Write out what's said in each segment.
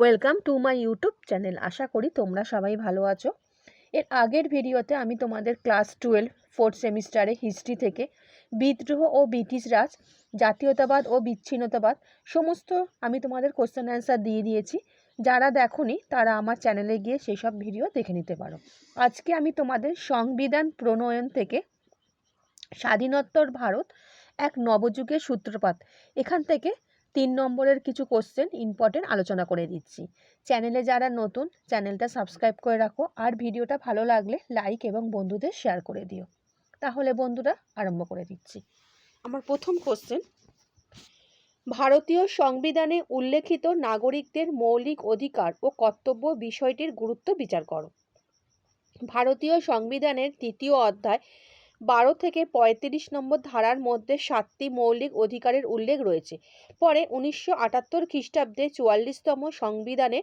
Welcome to my YouTube channel আশা করি তোমরা সবাই ভালো আছো। এর আগের ভিডিওতে আমি তোমাদের ক্লাস টুয়েলভ ফোর্থ সেমিস্টারে হিস্ট্রি থেকে বিদ্রোহ ও ব্রিটিশ রাজ, জাতীয়তাবাদ ও বিচ্ছিন্নতাবাদ সমস্ত আমি তোমাদের কোশ্চেন অ্যান্সার দিয়ে দিয়েছি। যারা দেখোনি, তারা আমার চ্যানেলে গিয়ে সেসব ভিডিও দেখে নিতে পারো। আজকে আমি তোমাদের সংবিধান প্রণয়ন থেকে স্বাধীনোত্তর ভারত এক নবযুগের সূত্রপাত। এখান থেকে তিন নম্বরের কিছু কোশ্চেন ইম্পর্টেন্ট আলোচনা করে দিচ্ছি। চ্যানেলে যারা নতুন চ্যানেলটা সাবস্ক্রাইব করে রাখো আর ভিডিওটা ভালো লাগলে লাইক এবং বন্ধুদের শেয়ার করে দিও। তাহলে বন্ধুরা আরম্ভ করে দিচ্ছি। আমার প্রথম কোশ্চেন ভারতীয় সংবিধানে উল্লেখিত নাগরিকদের মৌলিক অধিকার ও কর্তব্য বিষয়টির গুরুত্ব বিচার করো। ভারতীয় সংবিধানের তৃতীয় অধ্যায় বারো থেকে পঁয়ত্রিশ নম্বর ধারার মধ্যে সাতটি মৌলিক অধিকারের উল্লেখ রয়েছে। পরে উনিশশো আটাত্তর খ্রিস্টাব্দে চুয়াল্লিশতম সংবিধানে,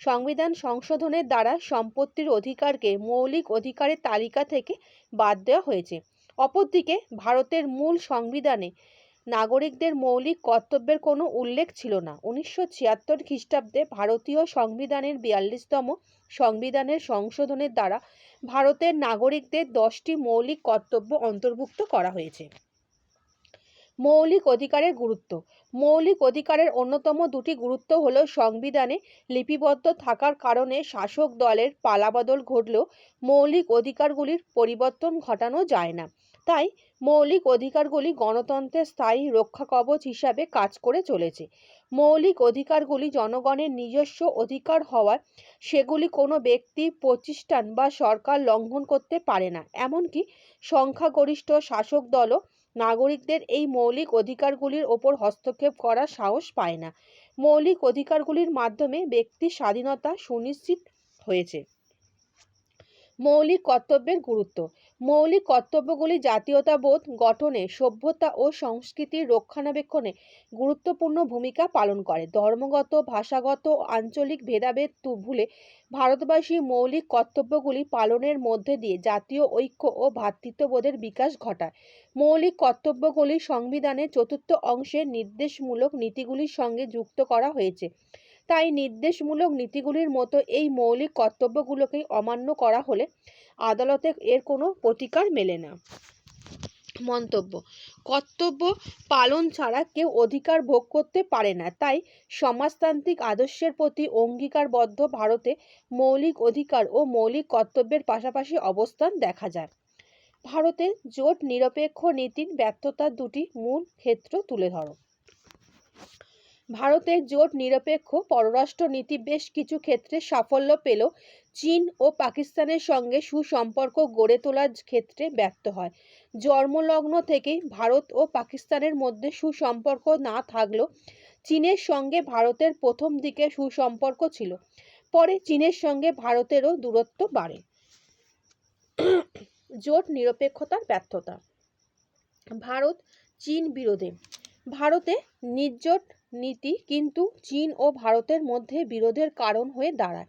সংবিধান সংশোধনের দ্বারা সম্পত্তির অধিকারকে মৌলিক অধিকারের তালিকা থেকে বাদ দেওয়া হয়েছে। অপরদিকে ভারতের মূল সংবিধানে নাগরিকদের মৌলিক কর্তব্যের কোনো উল্লেখ ছিল না। উনিশশো ছিয়াত্তর খ্রিস্টাব্দে ভারতীয় সংবিধানের বিয়াল্লিশতম সংবিধানের সংশোধনের দ্বারা ভারতের নাগরিকদের দশটি মৌলিক কর্তব্য অন্তর্ভুক্ত করা হয়েছে। মৌলিক অধিকারের গুরুত্ব। মৌলিক অধিকারের অন্যতম দুটি গুরুত্ব হলো সংবিধানে লিপিবদ্ধ থাকার কারণে শাসক দলের পালাবদল ঘটলেও মৌলিক অধিকারগুলির পরিবর্তন ঘটানো যায় না। তাই মৌলিক অধিকারগুলি গণতন্ত্রের স্থায়ী রক্ষা কবচ হিসাবে কাজ করে চলেছে। মৌলিক অধিকারগুলি জনগণের নিজস্ব অধিকার হওয়ায় সেগুলি কোনো ব্যক্তি, প্রতিষ্ঠান বা সরকার লঙ্ঘন করতে পারে না। এমনকি সংখ্যাগরিষ্ঠ শাসক দলও নাগরিকদের এই মৌলিক অধিকারগুলির ওপর হস্তক্ষেপ করার সাহস পায় না। মৌলিক অধিকারগুলির মাধ্যমে ব্যক্তির স্বাধীনতা সুনিশ্চিত হয়েছে। মৌলিক কর্তব্যের গুরুত্ব। মৌলিক কর্তব্যগুলি জাতীয়তাবোধ, গঠনে, সভ্যতা ও সংস্কৃতির রক্ষণাবেক্ষণে গুরুত্বপূর্ণ ভূমিকা পালন করে। ধর্মগত, ভাষাগত আঞ্চলিক ভেদাভেদ ভুলে ভারতবাসী মৌলিক কর্তব্যগুলি পালনের মধ্যে দিয়ে জাতীয় ঐক্য ও ভ্রাতৃত্ববোধের বিকাশ ঘটায়। মৌলিক কর্তব্যগুলি সংবিধানের চতুর্থ অংশের নির্দেশমূলক নীতিগুলির সঙ্গে যুক্ত করা হয়েছে। তাই নির্দেশমূলক নীতিগুলির মতো এই মৌলিক কর্তব্যগুলোকেই অমান্য করা হলে আদালতে এর কোনো প্রতিকার মেলে না। মন্তব্য, কর্তব্য পালন ছাড়া কেউ অধিকার ভোগ করতে পারে না। তাই সমাজতান্ত্রিক আদর্শের প্রতি অঙ্গীকারবদ্ধ ভারতে মৌলিক অধিকার ও মৌলিক কর্তব্যের পাশাপাশি অবস্থান দেখা যায়। ভারতে জোট নিরপেক্ষ নীতির ব্যর্থতার দুটি মূল ক্ষেত্র তুলে ধরো। ভারতের জোট নিরপেক্ষ পররাষ্ট্র নীতি বেশ কিছু ক্ষেত্রে সাফল্য পেল। চীন ও পাকিস্তানের সঙ্গে সুসম্পর্ক গড়ে তোলার ক্ষেত্রে ব্যর্থ হয়। জন্মলগ্ন থেকেই ভারত ও পাকিস্তানের মধ্যে সুসম্পর্ক না থাকলেও চীনের সঙ্গে ভারতের প্রথম দিকে সুসম্পর্ক ছিল। পরে চীনের সঙ্গে ভারতেরও দূরত্ব বাড়ে। জোট নিরপেক্ষতার ব্যর্থতা। ভারত চীন বিরোধে। ভারতে নির্জোট নীতি কিন্তু চীন ও ভারতের মধ্যে বিরোধের কারণ হয়ে দাঁড়ায়।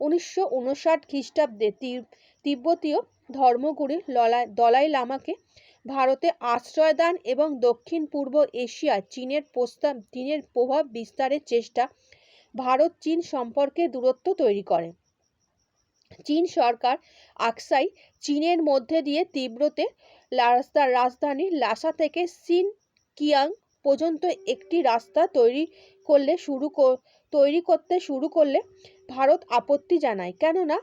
উনিশশো উনষাট খ্রিস্টাব্দে তিব্বতীয় ধর্মগুরু দলাই লামাকে ভারতে আশ্রয় দান এবং দক্ষিণ পূর্ব এশিয়ায় চীনের প্রস্তাব চীনের প্রভাব বিস্তারের চেষ্টা ভারত চীন সম্পর্কে দূরত্ব তৈরি করে। চীন সরকার আকসাই চীনের মধ্যে দিয়ে তীব্রতে রাজধানী লাসা থেকে সিন কিয়াং পর্যন্ত একটি রাস্তা তৈরি করলে শুরু তৈরি করতে শুরু করলে ভারত আপত্তি জানায়। কেননা,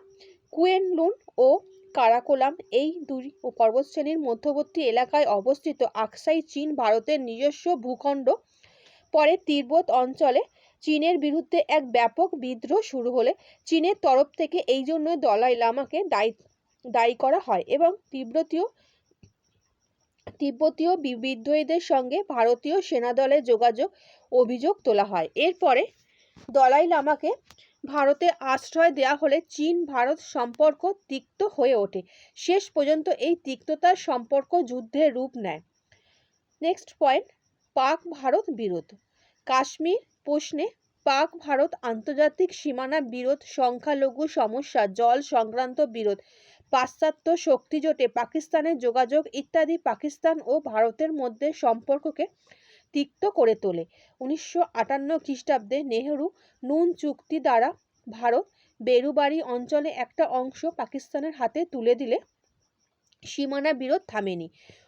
কুয়েনলুন ও কারাকোলাম এই দুই পর্বতশ্রেণীর মধ্যবর্তী এলাকায় অবস্থিত আকসাই চীন ভারতের নিজস্ব ভূখণ্ড। পরে তিব্বত অঞ্চলে চীনের বিরুদ্ধে এক ব্যাপক বিদ্রোহ শুরু হলে চীনের তরফ থেকে এই জন্য দলাই লামাকে দায়ী দায়ী করা হয় এবং তিব্বতীয় তিব্বতীয় বিদ্রোহীদের সঙ্গে ভারতীয় সেনাদলের যোগাযোগ অভিযোগ তোলা হয়। এরপরে দলাই লামাকে ভারতে আশ্রয় দেওয়া হলে চীন ভারত সম্পর্ক তিক্ত হয়ে ওঠে। শেষ পর্যন্ত এই তিক্ততার সম্পর্ক যুদ্ধের রূপ নেয়। নেক্সট পয়েন্ট, পাক ভারত বিরোধ। কাশ্মীর প্রশ্নে পাক ভারত আন্তর্জাতিক সীমানা বিরোধ, সংখ্যালঘু সমস্যা, জল সংক্রান্ত বিরোধ। পাশ্চাত্য শক্তিজোটে পাকিস্তানের যোগাযোগ ইত্যাদি পাকিস্তান ও ভারতের মধ্যে সম্পর্ককে তিক্ত করে তোলে। উনিশশো আটান্ন খ্রিস্টাব্দে নেহেরু নুন চুক্তি দ্বারা ভারত বেরুবাড়ি অঞ্চলে একটা অংশ পাকিস্তানের হাতে তুলে দিলে সীমানা বিরোধ থামেনি।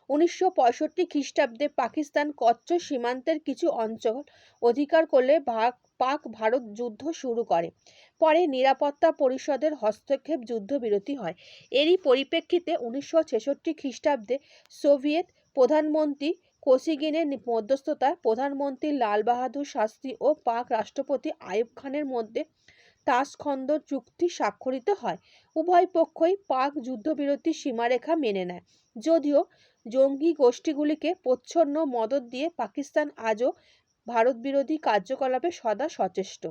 উনিশশো পঁয়ষট্টি খ্রিস্টাব্দে পাকিস্তান কচ্ছ সীমান্তের কিছু অঞ্চল অধিকার করলে ভাগ পাক ভারত যুদ্ধ শুরু করে। পরে নিরাপত্তা পরিষদের হস্তক্ষেপ যুদ্ধবিরতি হয়। এরই পরিপ্রেক্ষিতে উনিশশো ছেষট্টি খ্রিস্টাব্দে সোভিয়েত প্রধানমন্ত্রী কোসিগিনের মধ্যস্থতায় প্রধানমন্ত্রী লাল বাহাদুর শাস্ত্রী ও পাক রাষ্ট্রপতি আইয়ুব খানের মধ্যে তাসখন্দ চুক্তি স্বাক্ষরিত হয়। উভয় পক্ষই পাক যুদ্ধবিরতির সীমারেখা মেনে নেয়। যদিও জঙ্গি গোষ্ঠীগুলিকে প্রচ্ছন্ন মদত দিয়ে পাকিস্তান আজও ভারত বিরোধী কার্যকলাপে সদা সচেষ্ট।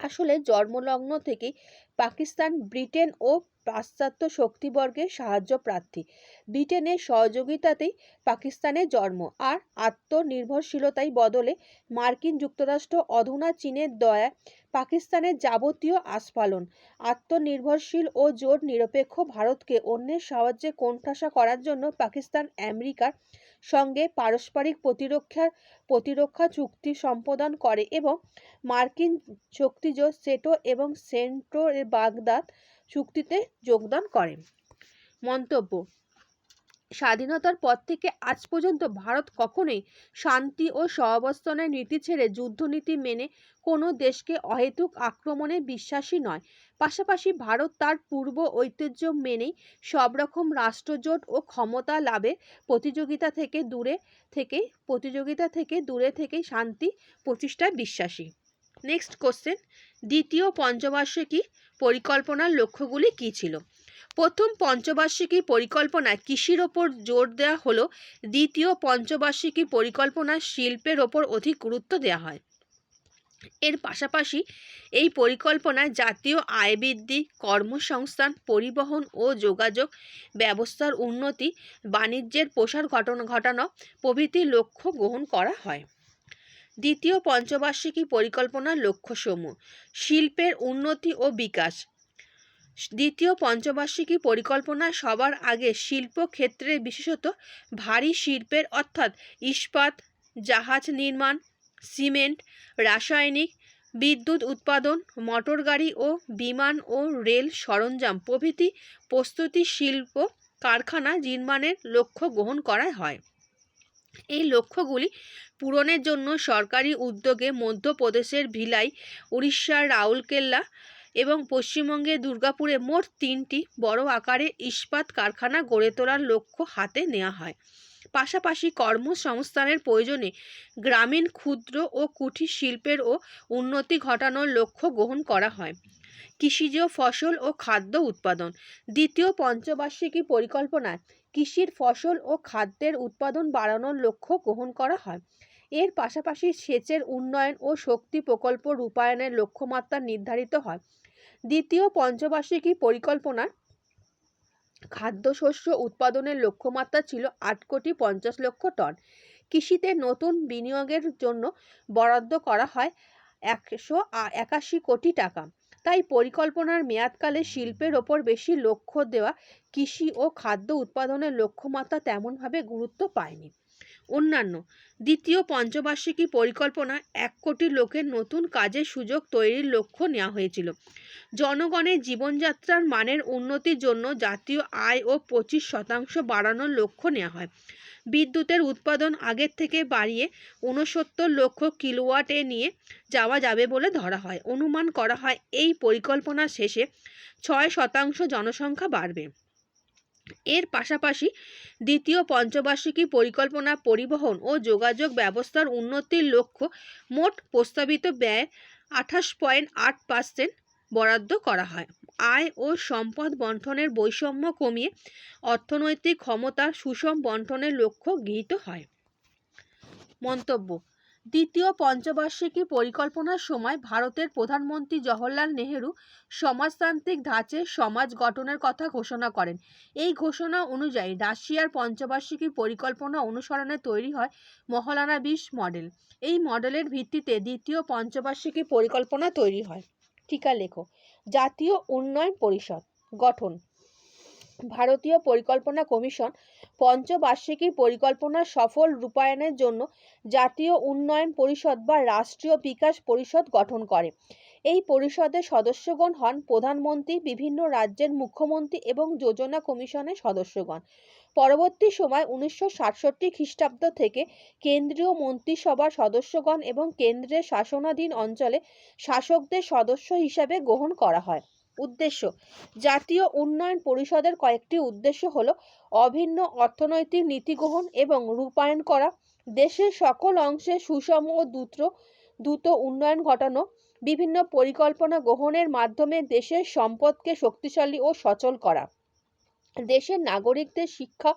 আসলে জন্মলগ্ন থেকেই পাকিস্তান, ব্রিটেন ও পাশ্চাত্য শক্তিবর্গের সাহায্য প্রার্থী। ব্রিটেনের সহযোগিতাতেই পাকিস্তানের জন্ম আর আত্মনির্ভরশীলতাই বদলে মার্কিন যুক্তরাষ্ট্র অধুনা চীনের দয়া পাকিস্তানের যাবতীয় আস্ফালন, আত্মনির্ভরশীল ও জোট নিরপেক্ষ ভারতকে অন্যের সাহায্যে কোণঠাসা করার জন্য পাকিস্তান, আমেরিকার সঙ্গে পারস্পরিক প্রতিরক্ষার, প্রতিরক্ষা চুক্তি সম্পাদন করে এবং মার্কিন শক্তিজ সেটো এবং সেন্ট্রো বাগদাদ চুক্তিতে যোগদান করে। মন্তব্য স্বাধীনতার পর থেকে আজ পর্যন্ত ভারত কখনোই শান্তি ও সহাবস্থানের নীতি ছেড়ে যুদ্ধনীতি মেনে কোনো দেশকে অহেতুক আক্রমণে বিশ্বাসী নয়। পাশাপাশি ভারত তার পূর্ব ঐতিহ্য মেনেই সব রকম রাষ্ট্রজোট ও ক্ষমতা লাভে প্রতিযোগিতা থেকে দূরে থেকে, প্রতিযোগিতা থেকে দূরে থেকেই শান্তি প্রতিষ্ঠায় বিশ্বাসী। নেক্সট কোশ্চেন, দ্বিতীয় পঞ্চবার্ষিকী পরিকল্পনার লক্ষ্যগুলি কী ছিল? প্রথম পঞ্চবার্ষিকী পরিকল্পনায় কৃষির ওপর জোর দেওয়া হলো, দ্বিতীয় পঞ্চবার্ষিকী পরিকল্পনায় শিল্পের ওপর অধিক গুরুত্ব দেওয়া হয়। এর পাশাপাশি এই পরিকল্পনায় জাতীয় আয় বৃদ্ধি, কর্মসংস্থান, পরিবহন ও যোগাযোগ ব্যবস্থার উন্নতি, বাণিজ্যের প্রসার ঘটনা, ঘটানো প্রভৃতি লক্ষ্য গ্রহণ করা হয়। দ্বিতীয় পঞ্চবার্ষিকী পরিকল্পনার লক্ষ্যসমূহ, শিল্পের উন্নতি ও বিকাশ। দ্বিতীয় পঞ্চবার্ষিকী পরিকল্পনা সবার আগে শিল্প ক্ষেত্রে বিশেষত ভারী শিল্পের অর্থাৎ ইস্পাত, জাহাজ নির্মাণ, সিমেন্ট, রাসায়নিক, বিদ্যুৎ উৎপাদন মোটরগাড়ি ও বিমান ও রেল সরঞ্জাম প্রভৃতি প্রস্তুতি শিল্প কারখানা নির্মাণের লক্ষ্য গ্রহণ করা হয়। এই লক্ষ্যগুলি পূরণের জন্য সরকারি উদ্যোগে মধ্যপ্রদেশের ভিলাই, উড়িষ্যার রাউরকেল্লা এবং পশ্চিমবঙ্গের দুর্গাপুরে মোট তিনটি বড় আকারে ইস্পাত কারখানা গড়ে তোলার লক্ষ্য হাতে নেওয়া হয়। পাশাপাশি কর্মসংস্থানের প্রয়োজনে গ্রামীণ ক্ষুদ্র ও কুটির শিল্পেরও উন্নতি ঘটানোর লক্ষ্য গ্রহণ করা হয়। কৃষিজ ফসল ও খাদ্য উৎপাদন। দ্বিতীয় পঞ্চবার্ষিকী পরিকল্পনায় কৃষির ফসল ও খাদ্যের উৎপাদন বাড়ানোর লক্ষ্য গ্রহণ করা হয়। এর পাশাপাশি সেচের উন্নয়ন ও শক্তি প্রকল্প রূপায়ণের লক্ষ্যমাত্রা নির্ধারিত হয়। দ্বিতীয় পঞ্চবার্ষিকী পরিকল্পনার খাদ্যশস্য উৎপাদনের লক্ষ্যমাত্রা ছিল আট কোটি পঞ্চাশ লক্ষ টন। কৃষিতে নতুন বিনিয়োগের জন্য বরাদ্দ করা হয় একশো একাশি কোটি টাকা। তাই পরিকল্পনার মেয়াদকালে শিল্পের ওপর বেশি লক্ষ্য দেওয়া কৃষি ও খাদ্য উৎপাদনের লক্ষ্যমাত্রা তেমনভাবে গুরুত্ব পায়নি। অন্যান্য। দ্বিতীয় পঞ্চবার্ষিকী পরিকল্পনা, এক কোটি লোকের নতুন কাজের সুযোগ তৈরির লক্ষ্য নেওয়া হয়েছিল। জনগণের জীবনযাত্রার মানের উন্নতির জন্য জাতীয় আয় ও পঁচিশ শতাংশ বাড়ানোর লক্ষ্য নেওয়া হয়। বিদ্যুতের উৎপাদন আগের থেকে বাড়িয়ে ঊনসত্তর লক্ষ কিলোওয়াটে নিয়ে যাওয়া যাবে বলে ধরা হয়। অনুমান করা হয়, এই পরিকল্পনা শেষে ছয় শতাংশ জনসংখ্যা বাড়বে। এর পাশাপাশি দ্বিতীয় পঞ্চবার্ষিকী পরিকল্পনা পরিবহন ও যোগাযোগ ব্যবস্থার উন্নতির লক্ষ্য মোট প্রস্তাবিত ব্যয় আঠাশ পয়েন্ট আট পার্সেন্ট বরাদ্দ করা হয়। আয় ও সম্পদ বন্টনের বৈষম্য কমিয়ে অর্থনৈতিক ক্ষমতার সুষম বন্টনের লক্ষ্য গৃহীত হয়। মন্তব্য দ্বিতীয় পঞ্চবার্ষিকী পরিকল্পনার সময় ভারতের প্রধানমন্ত্রী জওহরলাল নেহেরু সমাজতান্ত্রিক ধাঁচে সমাজ গঠনের কথা ঘোষণা করেন। এই ঘোষণা অনুযায়ী রাশিয়ার পঞ্চবার্ষিকী পরিকল্পনা অনুসরণে তৈরি হয় মহলানা বিশ মডেল। এই মডেলের ভিত্তিতে দ্বিতীয় পঞ্চবার্ষিকী পরিকল্পনা তৈরি হয়। টিকা লেখো, জাতীয় উন্নয়ন পরিষদ গঠন। ভারতীয় পরিকল্পনা কমিশন পঞ্চবার্ষিকী পরিকল্পনার সফল রূপায়ণের জন্য জাতীয় উন্নয়ন পরিষদ বা রাষ্ট্রীয় বিকাশ পরিষদ গঠন করে। এই পরিষদের সদস্যগণ হন প্রধানমন্ত্রী, বিভিন্ন রাজ্যের মুখ্যমন্ত্রী এবং যোজনা কমিশনের সদস্যগণ। পরবর্তী সময় উনিশশো সাতষট্টি খ্রিস্টাব্দ থেকে কেন্দ্রীয় মন্ত্রিসভার সদস্যগণ এবং কেন্দ্রের শাসনাধীন অঞ্চলে শাসকদের সদস্য হিসাবে গ্রহণ করা হয়। উদ্দেশ্য। জাতীয় উন্নয়ন পরিষদের কয়েকটি উদ্দেশ্য হল অভিন্ন অর্থনৈতিক নীতি গ্রহণ এবং রূপায়ণ করা, দেশের সকল অংশে সুষম ও দ্রুত দ্রুত উন্নয়ন ঘটানো, বিভিন্ন পরিকল্পনা গ্রহণের মাধ্যমে দেশের সম্পদকে শক্তিশালী ও সচল করা। দেশের নাগরিকদের শিক্ষা,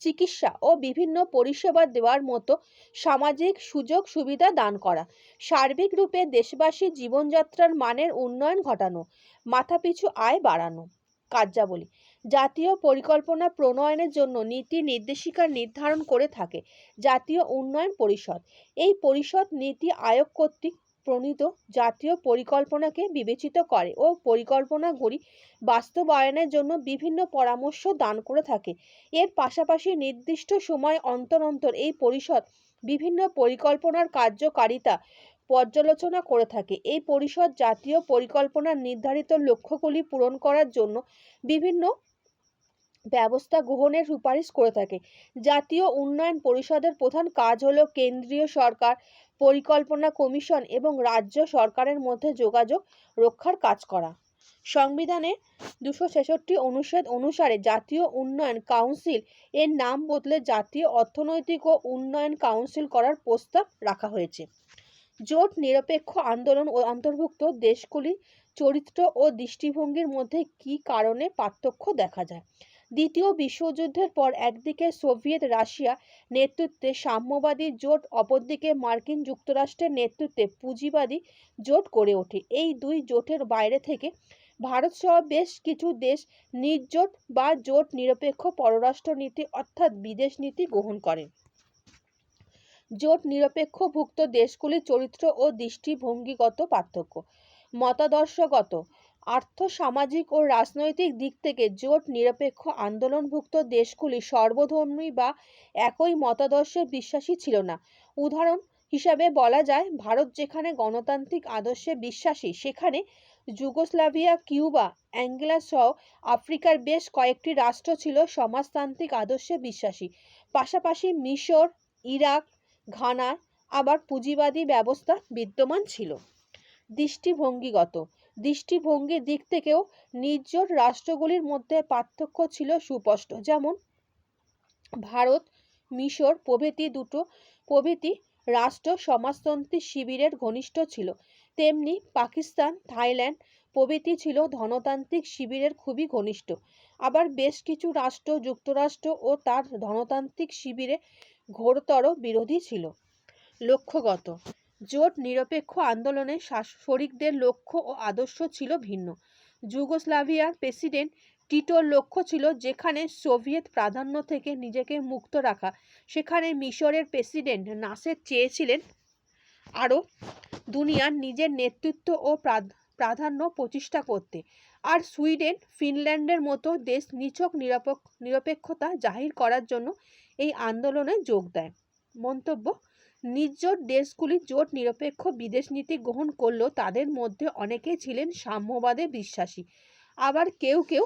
চিকিৎসা ও বিভিন্ন পরিষেবা দেওয়ার মতো সামাজিক সুযোগ সুবিধা দান করা। সার্বিক রূপে দেশবাসীর জীবনযাত্রার মানের উন্নয়ন ঘটানো, মাথাপিছু আয় বাড়ানো। কার্যাবলী, জাতীয় পরিকল্পনা প্রণয়নের জন্য নীতি নির্দেশিকা নির্ধারণ করে থাকে জাতীয় উন্নয়ন পরিষদ। এই পরিষদ নীতি আয়োগ কর্তৃক প্রণীত জাতীয় পরিকল্পনাকে বিবেচিত করে ও পরিকল্পনাগুলি বাস্তবায়নের জন্য বিভিন্ন পরামর্শ দান করে থাকে। এর পাশাপাশি নির্দিষ্ট সময় অন্তর অন্তর এই পরিষদ বিভিন্ন পরিকল্পনার কার্যকারিতা পর্যালোচনা করে থাকে। এই পরিষদ জাতীয় পরিকল্পনার নির্ধারিত লক্ষ্যগুলি পূরণ করার জন্য বিভিন্ন ব্যবস্থা গ্রহণের সুপারিশ করে থাকে। জাতীয় উন্নয়ন পরিষদের প্রধান কাজ হলো কেন্দ্রীয় সরকার পরিকল্পনা কমিশন এবং রাজ্য সরকারের মধ্যে যোগাযোগ রক্ষার কাজ করা। সংবিধানে দুশো ছেষট্টি অনুচ্ছেদ অনুসারে জাতীয় উন্নয়ন কাউন্সিল এর নাম বদলে জাতীয় অর্থনৈতিক ও উন্নয়ন কাউন্সিল করার প্রস্তাব রাখা হয়েছে। জোট নিরপেক্ষ আন্দোলন ও অন্তর্ভুক্ত দেশগুলি চরিত্র ও দৃষ্টিভঙ্গির মধ্যে কী কারণে পার্থক্য দেখা যায়? দ্বিতীয় বিশ্বযুদ্ধের পর একদিকে সোভিয়েত রাশিয়া নেতৃত্বে সাম্যবাদী জোট, অপরদিকে মার্কিন যুক্তরাষ্ট্রের নেতৃত্বে পুঁজিবাদী জোট গড়ে ওঠে। এই দুই জোটের বাইরে থেকে ভারত সহ বেশ কিছু দেশ নির্জোট বা জোট নিরপেক্ষ পররাষ্ট্র নীতি অর্থাৎ বিদেশ নীতি গ্রহণ করে। জোট নিরপেক্ষভুক্ত দেশগুলির চরিত্র ও দৃষ্টিভঙ্গিগত পার্থক্য। মতাদর্শগত আর্থ সামাজিক ও রাজনৈতিক দিক থেকে জোট নিরপেক্ষ আন্দোলনভুক্ত দেশগুলি সর্বধর্মী বা একই মতাদর্শে বিশ্বাসী ছিল না। উদাহরণ হিসাবে বলা যায়, ভারত যেখানে গণতান্ত্রিক আদর্শে বিশ্বাসী, সেখানে যুগোস্লাভিয়া, কিউবা, অ্যাঙ্গেলা সহ আফ্রিকার বেশ কয়েকটি রাষ্ট্র ছিল সমাজতান্ত্রিক আদর্শে বিশ্বাসী। পাশাপাশি মিশর, ইরাক ঘানা আবার পুঁজিবাদী ব্যবস্থা বিদ্যমান ছিল। দৃষ্টিভঙ্গিগত দৃষ্টিভঙ্গির দিক থেকেও নির্জোট রাষ্ট্রগুলির মধ্যে পার্থক্য ছিল সুস্পষ্ট। যেমন, ভারত, মিশর প্রভৃতি দুটো, প্রভৃতি রাষ্ট্র সমাজতন্ত্রী শিবিরের ঘনিষ্ঠ ছিল। তেমনি পাকিস্তান, থাইল্যান্ড প্রভৃতি ছিল ধনতান্ত্রিক শিবিরের খুবই ঘনিষ্ঠ। আবার বেশ কিছু রাষ্ট্র, যুক্তরাষ্ট্র ও তার ধনতান্ত্রিক শিবিরে ঘোরতর বিরোধী ছিল। লক্ষ্যগত জোট নিরপেক্ষ আন্দোলনে শরিকদের লক্ষ্য ও আদর্শ ছিল ভিন্ন। যুগোস্লাভিয়ার প্রেসিডেন্ট টিটোর লক্ষ্য ছিল যেখানে সোভিয়েত প্রাধান্য থেকে নিজেকে মুক্ত রাখা। সেখানে মিশরের প্রেসিডেন্ট নাসের চেয়েছিলেন আরও দুনিয়ার নিজের নেতৃত্ব ও প্রাধান্য প্রতিষ্ঠা করতে। আর সুইডেন, ফিনল্যান্ডের মতো দেশ নিছক নিরপেক্ষ নিরপেক্ষতা জাহির করার জন্য এই আন্দোলনে যোগ দেয়। মন্তব্য নির্জোট দেশগুলি জোট নিরপেক্ষ বিদেশ নীতি গ্রহণ করলেও তাদের মধ্যে অনেকেই ছিলেন সাম্যবাদে বিশ্বাসী। আবার কেউ কেউ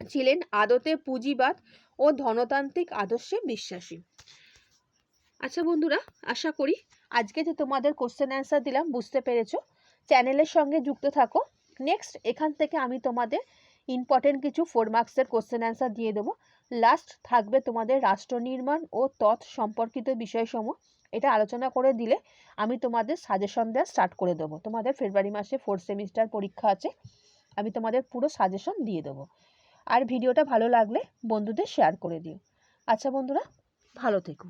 ছিলেন আদতে পুঁজিবাদ ও ধনতান্ত্রিক আদর্শে বিশ্বাসী। আচ্ছা বন্ধুরা, আশা করি আজকে যে তোমাদের কোশ্চেন অ্যান্সার দিলাম, বুঝতে পেরেছ। চ্যানেলের সঙ্গে যুক্ত থাকো। নেক্সট এখান থেকে আমি তোমাদের ইম্পর্টেন্ট কিছু ফোর মার্কসের কোশ্চেন অ্যান্সার দিয়ে দেবো। লাস্ট থাকবে তোমাদের রাষ্ট্র নির্মাণ ও তৎ সম্পর্কিত বিষয়সমূহ। এটা আলোচনা করে দিলে আমি তোমাদের সাজেশন দেওয়া স্টার্ট করে দেবো। তোমাদের ফেব্রুয়ারি মাসে ফোর্থ সেমিস্টার পরীক্ষা আছে, আমি তোমাদের পুরো সাজেশন দিয়ে দেবো। আর ভিডিওটা ভালো লাগলে বন্ধুদের শেয়ার করে দিও। আচ্ছা বন্ধুরা, ভালো থেকো।